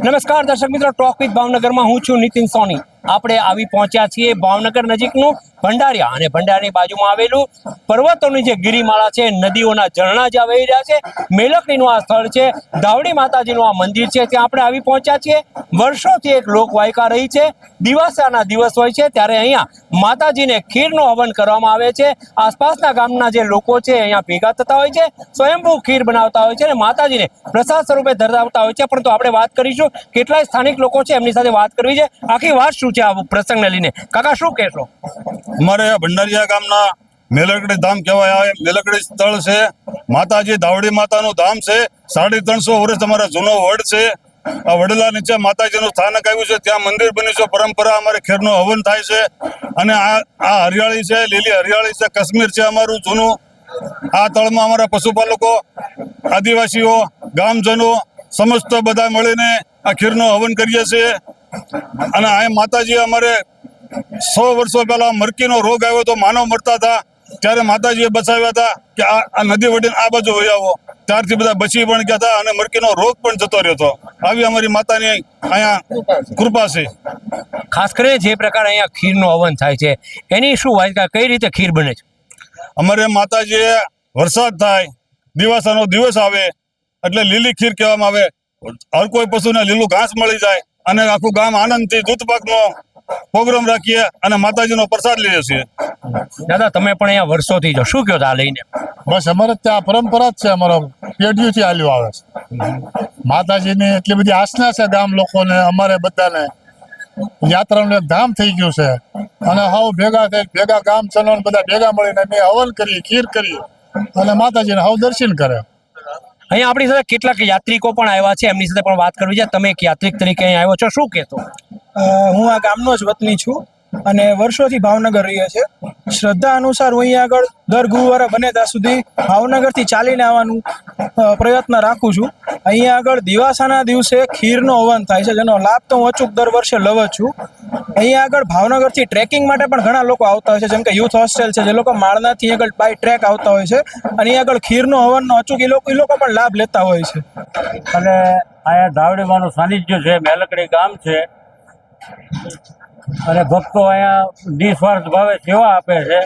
નમસ્કાર દર્શક મિત્રો ટોક વિથ ભાવનગરમાં હું છું નીતિન સોની. આપણે આવી પહોંચ્યા છીએ ભાવનગર નજીકનું ભંડારિયા. અને ભંડારની બાજુમાં આવેલું પર્વતોની જે ગિરિમાળા છે, નદીઓના ઝરણા જ્યાં વહી રહ્યા છે મેલકડીનું આ સ્થળ છે, ધાવડી માતાજીનું આ મંદિર છે, ત્યાં આપણે આવી પહોંચ્યા છીએ. વર્ષોથી એક લોકવાયકા રહી છે, દિવાસાના દિવસ હોય છે, ત્યારે અહીંયા માતાજીને ખીરનું હવન કરવામાં આવે છે. આસપાસના ગામના જે લોકો છે, અહીંયા ભેગા થતા હોય છે, સ્વયંભૂ ખીર બનાવતા હોય છે અને માતાજીને પ્રસાદ સ્વરૂપે ધરાવતા હોય છે. પરંતુ આપણે વાત કરીશું કેટલાય સ્થાનિક લોકો છે, એમની સાથે વાત કરવી છે. આખી વાત શું છે આ પ્રસંગને લઈને? કાકા, શું કહેશો? અમારે ભંડારીયા ગામના મેલકડી ધામ કહેવાય. આવે મેલકડી સ્થળ છે. માતાજી ધાવડી માતાનું ધામ છે. સાડી ત્રણસો વર્ષ અમારા જૂનો વડ છે. આ વડલા નીચે માતાજીનું સ્થાનક આવ્યું છે. ત્યાં મંદિર બન્યું છે. પરંપરા અમારે ખેરનું હવન થાય છે. અને આ આ હરિયાળી છે, લીલી હરિયાળી છે, કાશ્મીર છે અમારું જૂનું. આ તળમાં અમારા પશુપાલકો, આદિવાસીઓ, ગામજનો, સમસ્ત બધા મળીને આ ખીરનું હવન કરીએ છીએ. અને આ માતાજી અમારે સો વર્ષો પહેલા મરકીનો રોગ આવ્યો તો માનવ મરતા હતા. ત્યારે માતાજીએ બચાવ્યા હતા કે આ નદી વડીને આ બાજુ હોય આવો. ત્યારથી બધા બચી પણ ગયા હતા અને મરકીનો રોગ પણ જતો રહ્યો હતો. આવી અમારી માતાની અહીંયા કૃપા છે. ખાસ કરીને જે પ્રકારે અહીંયા ખીરનો હવન થાય છે એની શું વાયકા કઈ રીતે ખીર બને છે? અમારે માતાજીએ વરસાદ થાય દિવાસાનો દિવસ આવે એટલે લીલી ખીર કહેવામાં આવે. હર કોઈ પશુને લીલું ઘાસ મળી જાય. અને આખું ગામ આનંદથી દૂધ પાકનો પ્રોગ્રામ રાખીએ અને માતાજીનો પ્રસાદ લઈએ છીએ. દાદા તમે પણ અહીંયા વર્ષોથી છો શું કહો આ લઈને? બસ અમારે ત્યાં પરંપરા જ છે અમારો પેઢીઓથી હાલ્યું આવે છે. માતાજીની એટલી બધી આસના છે ગામ લોકોને અમારે બધાને. યાત્રાનું એક ધામ થઈ ગયું છે. અને હાવ ભેગા થઈ ભેગા ગામ ચલો બધા ભેગા મળીને મેં હવન કરીએ ખીર કરીએ. અને માતાજીને હાવ દર્શન કરે. અહીંયા આપણી સાથે કેટલાક યાત્રિકો પણ આવ્યા છે. એમની સાથે પણ વાત કરવી છે. તમે એક યાત્રિક તરીકે અહીં આવ્યો છો. શું કહેશો? હું આ ગામનો જ વતની છું અને વર્ષોથી ભાવનગર રહીએ છે શ્રદ્ધા અનુસાર હું અહીંયા આગળ દર ગુરુવારે બને ત્યાં સુધી ભાવનગરથી ચાલીને આવવાનું પ્રયત્ન રાખું છું. અહીંયા આગળ દિવાસાના દિવસે ખીરનો હવન થાય છે, જેનો લાભ તો હું અચૂક દર વર્ષે લઉં છું. અહીંયા આગળ ભાવનગરથી ટ્રેકિંગ માટે પણ ઘણા લોકો આવતા હોય છે, જેમ કે યુથ હોસ્ટેલ છે, જે લોકો માળનાથી આગળ બાય ટ્રેક આવતા હોય છે. અને અહીંયા આગળ ખીરનો હવનનો અચૂક એ લોકો એ લોકો પણ લાભ લેતા હોય છે. અને અહીંયા ધાવડીમાંનું સાનિધ્ય છે, મેલકડી ગામ છે. અને ભક્તો અહીંયા નિસ્વાર્થ ભાવે સેવા આપે છે.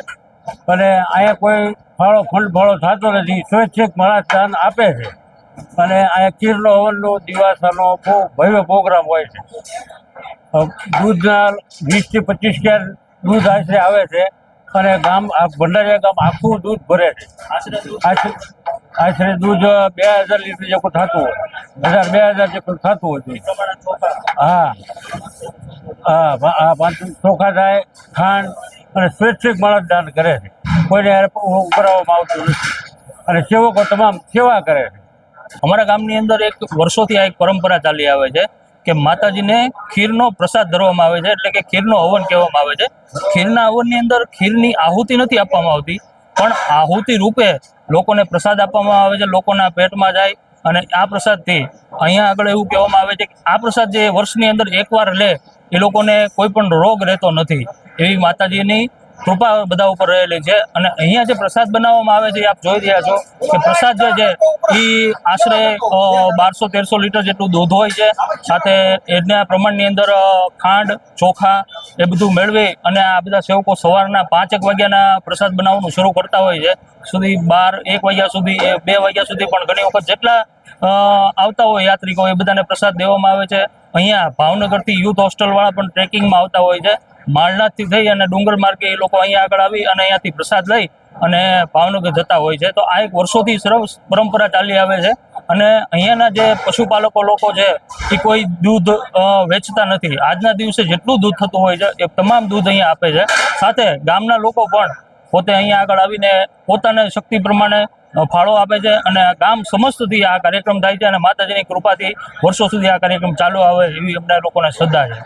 અને અહીંયા કોઈ ફાળો ફંડ ફાળો થતો નથી સ્વૈચ્છિક મહારાજ દાન આપે છે. અને અહીંયા ખીરનો હવનનો દિવાસાનો બહુ ભવ્ય પ્રોગ્રામ હોય છે. દૂધના વીસથી પચીસ કેર દૂધ આશરે આવે છે અને ગામ આ ભંડારીયા ગામ આખું દૂધ ભરે છે. આશરે દૂધ? બે હજાર લીટર જેટલું થતું હોય. હજાર બે હજાર જેટલું થતું હોય હા. હા પાંચ ચોખા થાય ખાંડ અને સ્વૈચ્છિક માણસ દાન કરે છે. કોઈને ઉભરાવવામાં આવતું નથી. અને સેવકો તમામ સેવા કરે છે. અમારા ગામની અંદર એક વર્ષોથી આ એક પરંપરા ચાલી આવે છે કે માતાજીને ખીરનો પ્રસાદ ધરવામાં આવે છે, એટલે કે ખીરનો હવન કહેવામાં આવે છે. ખીરના હવનની અંદર ખીરની આહુતિ નથી આપવામાં આવતી, પણ આહુતિ રૂપે લોકોને પ્રસાદ આપવામાં આવે છે, લોકોના પેટમાં જાય અને આ પ્રસાદથી અહીંયા આગળ એવું કહેવામાં આવે છે કે આ પ્રસાદ જે વર્ષની અંદર એકવાર લે, એ લોકોને કોઈ પણ રોગ રહેતો નથી. એવી માતાજીની કૃપા બધા ઉપર રહેલી છે. અને અહીંયા જે પ્રસાદ બનાવવામાં આવે છે, એ આપ જોઈ રહ્યા છો કે પ્રસાદ જે છે, એ આશરે બારસો તેરસો લીટર જેટલું દૂધ હોય છે. સાથે એના પ્રમાણની અંદર ખાંડ, ચોખા એ બધું મેળવી અને આ બધા સેવકો સવારના પાંચેક વાગ્યાના પ્રસાદ બનાવવાનું શરૂ કરતા હોય છે. સુધી બાર, એક વાગ્યા સુધી બે વાગ્યા સુધી પણ ઘણી વખત જેટલા આવતા હોય યાત્રિકો એ બધાને પ્રસાદ દેવામાં આવે છે. અહીંયા ભાવનગરથી યુથ હોસ્ટેલવાળા પણ ટ્રેકિંગમાં આવતા હોય છે. માળનાથથી થઈ અને ડુંગર માર્ગે એ લોકો અહીંયા આગળ આવી અને અહીંયાથી પ્રસાદ લઈ અને ભાવનગર જતા હોય છે. તો આ એક વર્ષોથી સરસ પરંપરા ચાલી આવે છે અને અહીંયાના જે પશુપાલકો લોકો છે એ કોઈ દૂધ વેચતા નથી. આજના દિવસે જેટલું દૂધ થતું હોય છે, એ તમામ દૂધ અહીંયા આપે છે. સાથે ગામના લોકો પણ પોતે અહીંયા આગળ આવીને પોતાને શક્તિ પ્રમાણે ફાળો આપે છે અને ગામ સમસ્તથી આ કાર્યક્રમ થાય છે અને માતાજીની કૃપાથી વર્ષો સુધી આ કાર્યક્રમ ચાલુ આવે એવી અમને લોકોને શ્રદ્ધા છે.